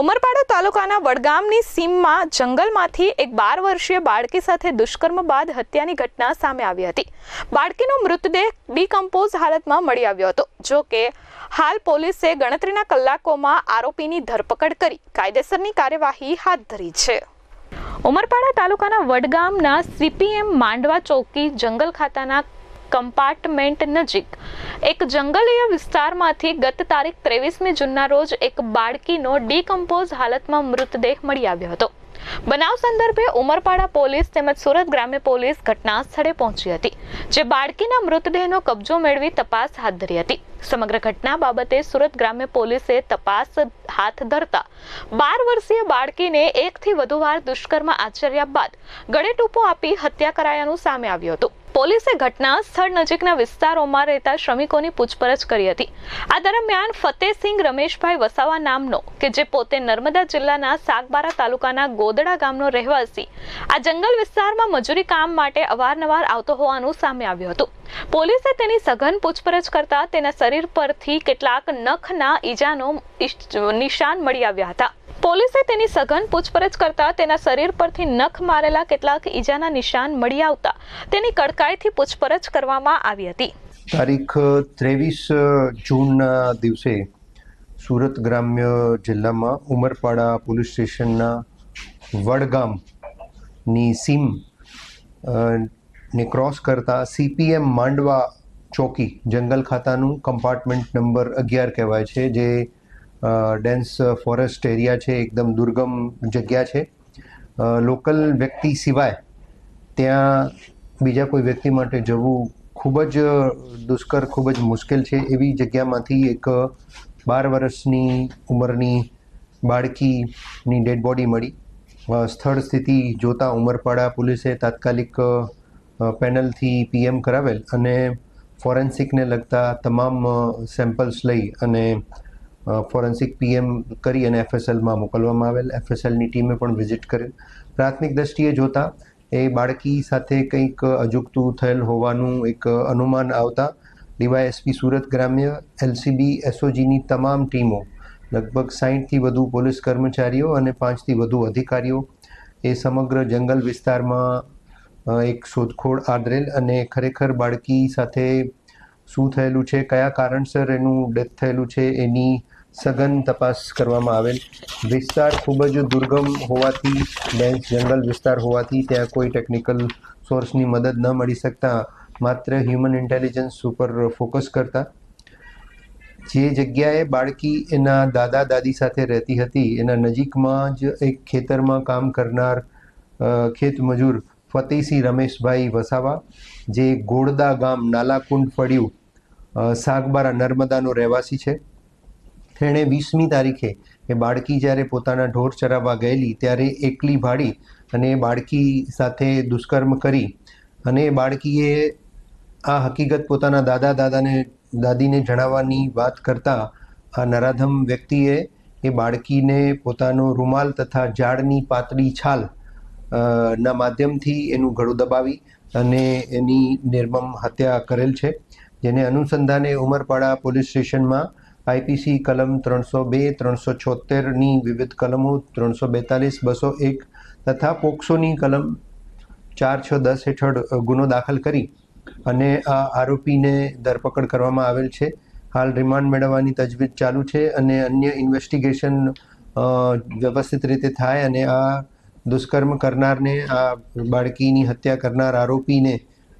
ઉમરપાડા તાલુકાના વડગામની સીમમાં જંગલમાંથી એક બાર વર્ષીય બાળકી સાથે દુષ્કર્મ બાદ હત્યાની ઘટના સામે આવી હતી. બાળકીનો મૃતદેહ ડીકમ્પોઝ હાલતમાં મળી આવ્યો હતો. જો કે, હાલ પોલીસે ગણતરીના કલાકોમાં આરોપીની ધરપકડ કરી કાયદેસરની કાર્યવાહી હાથ ધરી છે. ઉમરપાડા તાલુકાના વડગામના સીપીએમ માંડવા ચોકી જંગલ ખાતાના કમ્પાર્ટમેન્ટ નજીક. એક જંગલીય વિસ્તારમાંથી ગત તારીખ ત્રેવીસમી જૂનના રોજ એક બાળકીનો ડીકમ્પોઝ હાલતમાં મૃતદેહ મળી આવ્યો હતો. બનાવ સંદર્ભે ઉમરપાડા પોલીસ તેમજ સુરત ગ્રામ્ય પોલીસ ઘટના સ્થળે પહોંચી હતી, જે બાળકીના મૃતદેહનો કબજો મેળવી તપાસ હાથ ધરી હતી. સમગ્ર ઘટના બાબતે સુરત ગ્રામ્ય પોલીસે તપાસ હાથ ધરતા બાર વર્ષીય બાળકીને એકથી વધુ વાર દુષ્કર્મ આચર્યા બાદ ગળે ટૂંપો આપી હત્યા કરાયાનું સામે આવ્યું હતું. પોલીસે ઘટના સ્થળ નજીકના વિસ્તારોમાં રહેતા શ્રમિકોની પૂછપરછ કરી હતી. આ દરમિયાન ફતેહસિંહ રમેશભાઈ વસાવા નામનો, કે જે પોતે નર્મદા જિલ્લાના સાગબારા તાલુકાના ગોદડા ગામનો રહેવાસી, આ જંગલ વિસ્તારમાં મજૂરી કામ માટે અવારનવાર આવતો હોવાનું સામે આવ્યું હતું. પોલીસે તેની સઘન પૂછપરછ કરતા તેના શરીર પરથી કેટલાક નખના ઈજાનો નિશાન મળી આવ્યા હતા. પોલીસે તેની સઘન પૂછપરછ કરતા તેના શરીર પરથી નખ મારેલા કેટલાક ઈજાના નિશાન મળી આવતા તેની કડકાઈથી પૂછપરછ કરવામાં આવી હતી. તારીખ ત્રેવીસ જૂનના દિવસે સુરત ગ્રામ્ય જિલ્લામાં ઉમરપાડા પોલીસ સ્ટેશનના વડગામની સીમ ને ક્રોસ કરતા સીપીએમ માંડવા ચોકી જંગલ ખાતાનું કમ્પાર્ટમેન્ટ નંબર અગિયાર કહેવાય છે, જે ડેન્સ ફોરેસ્ટ એરિયા છે, એકદમ દુર્ગમ જગ્યા છે. લોકલ વ્યક્તિ સિવાય ત્યાં બીજા કોઈ વ્યક્તિ માટે જવું ખૂબ જ દુષ્કર, ખૂબ જ મુશ્કેલ છે. એવી જગ્યામાંથી એક બાર વર્ષની ઉંમરની બાળકીની ડેડ બોડી મળી. સ્થળ સ્થિતિ જોતા ઉમરપાડા પોલીસે તાત્કાલિક પેનલથી પીએમ કરાવેલ અને ફોરેન્સિકને લગતા તમામ સેમ્પલ્સ લઈ અને ફોરેન્સિક પીએમ કરી અને એફએસએલમાં મોકલવામાં આવેલ. એફએસએલની ટીમે પણ વિઝિટ કરેલ પ્રાથમિક દ્રષ્ટિએ જોતા, એ બાળકી સાથે કંઈક અજુગતું થયેલ હોવાનું એક અનુમાન આવતા, ડીવાયએસપી સુરત ગ્રામ્ય, એલસીબી, એસઓજીની તમામ ટીમો, લગભગ સાહીઠથી વધુ પોલીસ કર્મચારીઓ અને પાંચથી વધુ અધિકારીઓ, એ સમગ્ર જંગલ વિસ્તારમાં એક શોધખોળ આદરેલ અને ખરેખર બાળકી સાથે શું થયેલું છે, કયા કારણસર એનું ડેથ થયેલું છે, એની સઘન તપાસ કરવામાં આવેલ. વિસ્તાર ખૂબ જ દુર્ગમ હોવાથી ડેન્સ જંગલ વિસ્તાર હોવાથી ત્યાં કોઈ ટેકનિકલ સોર્સની મદદ ન મળી શકતા, માત્ર હ્યુમન ઇન્ટેલિજન્સ ઉપર ફોકસ કરતા. જે જગ્યાએ બાળકી એના દાદા દાદી સાથે રહેતી હતી, એના નજીકમાં જ એક ખેતરમાં કામ કરનાર ખેત મજૂર ફતેહસિંહ રમેશભાઈ વસાવા, જે ગોળદા ગામ નાલાકુંડ ફળ્યું સાગબારા નર્મદાનો રહેવાસી છે. તેણે વીસમી તારીખે એ બાળકી જ્યારે પોતાના ઢોર ચરાવવા ગયેલી ત્યારે એકલી ભાડી અને એ બાળકી સાથે દુષ્કર્મ કરી અને એ બાળકીએ આ હકીકત પોતાના દાદા દાદાને, દાદીને જણાવવાની વાત કરતા આ નરાધમ વ્યક્તિએ એ બાળકીને પોતાનો રૂમાલ તથા ઝાડની પાતળી છાલ ના માધ્યમથી એનું ગળું દબાવી અને એની નિર્મમ હત્યા કરેલ છે. જેને અનુસંધાને ઉમરપાડા પોલીસ સ્ટેશનમાં આઈપીસી કલમ ત્રણસો બે, ત્રણસો છોતેરની વિવિધ કલમો, ત્રણસો બેતાલીસ, બસો એક તથા પોક્સોની કલમ ચાર, છ, દસ હેઠળ ગુનો દાખલ કરી અને આ આરોપીને ધરપકડ કરવામાં આવેલ છે. હાલ રિમાન્ડ મેળવવાની તજવીજ ચાલુ છે અને અન્ય ઇન્વેસ્ટિગેશન વ્યવસ્થિત રીતે થાય અને આ દુષ્કર્મ કરનારને, આ બાળકીની હત્યા કરનાર આરોપીને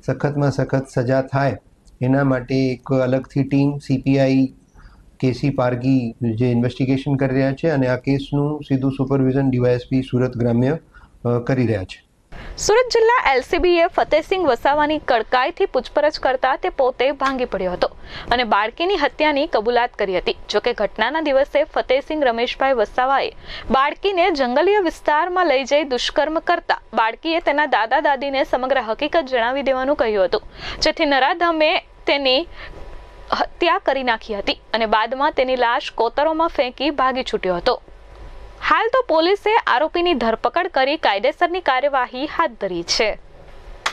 સખતમાં સખત સજા થાય. એના માટે એક અલગથી ટીમ, સીપીઆઈ કેસી પારગી જે ઇન્વેસ્ટિગેશન કરી રહ્યા છે અને આ કેસનું સીધું સુપરવિઝન ડીવાયએસપી સુરત ગ્રામ્ય કરી રહ્યા છે. સુરત જિલ્લા એલસીબીએ ફતેહસિંહ વસાવાની કડકાઈથી પૂછપરછ કરતા તે પોતે ભાંગી પડ્યો હતો અને બાળકીની હત્યાની કબૂલાત કરી હતી. જોકે ઘટનાના દિવસે ફતેહસિંહ રમેશભાઈ વસાવાએ બાળકીને જંગલીય વિસ્તારમાં લઈ જઈ દુષ્કર્મ કરતા બાળકીએ તેના દાદા દાદીને સમગ્ર હકીકત જણાવી દેવાનું કહ્યું હતું. જેથી નરાધમે તેની હત્યા કરી નાખી હતી અને બાદમાં તેની લાશ કોતરોમાં ફેંકી ભાગી છૂટ્યો હતો. હાલ તો પોલીસે આરોપીની ધરપકડ કરી કાયદેસરની કાર્યવાહી હાથ ધરી છે.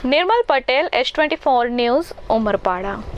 Nirmal Patel S twenty four news, Umarpada.